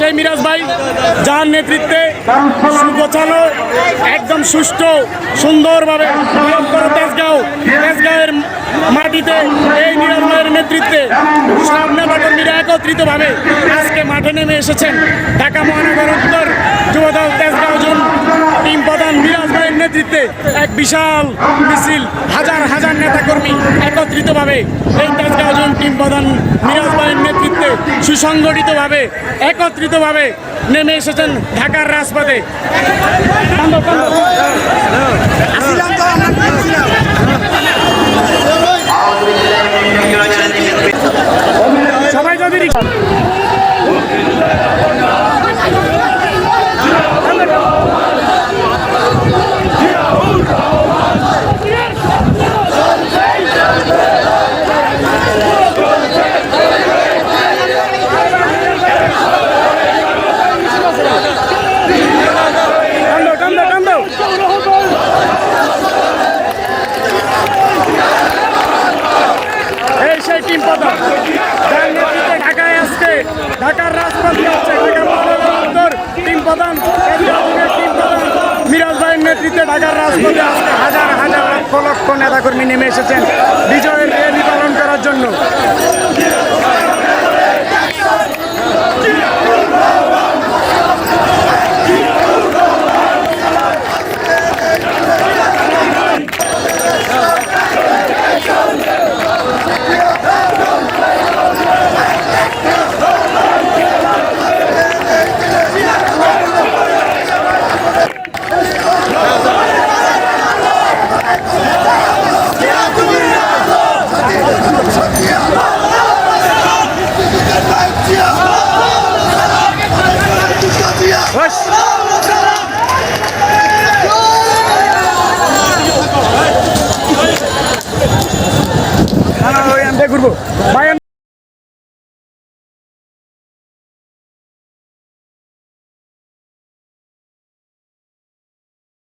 সেই মিরাজ ভাই, যার নেতৃত্বে সুগোছালো একদম সুষ্ঠু, সুন্দরভাবে তেজগাঁও। তেজগাঁয়ের মাটিতে এই মিরাজ ভাইয়ের নেতৃত্বে সব নেতাকর্মীরা একত্রিতভাবে আজকে মাঠে নেমে এসেছেন ঢাকা মহানগর উত্তর যুবদল তেজগাঁও জোন টিম প্রধান মিরাজ ভাইয়ের নেতৃত্বে এক বিশাল মিছিল হাজার হাজার নেতাকর্মী একত্রিতভাবে এই তেজগাঁও টিম প্রধান মিরাজ ভাইয়ের নেতৃত্বে সুসংগঠিতভাবে একত্রিতভাবে নেমে এসেছেন ঢাকার রাজপথে। কান্দো কান্দো কান্দো এই সেই টিম প্রধান যার নেতৃত্বে ঢাকায় আজকে ঢাকার রাজপথে আছে ঢাকার মহানগর টিম প্রধান মিরাজ ভাইয়ের নেতৃত্বে ঢাকার রাজপথে আজকে হাজার হাজার লক্ষ লক্ষ নেতাকর্মী নেমে এসেছেন। বিজয়ের আমি ঘুরবো।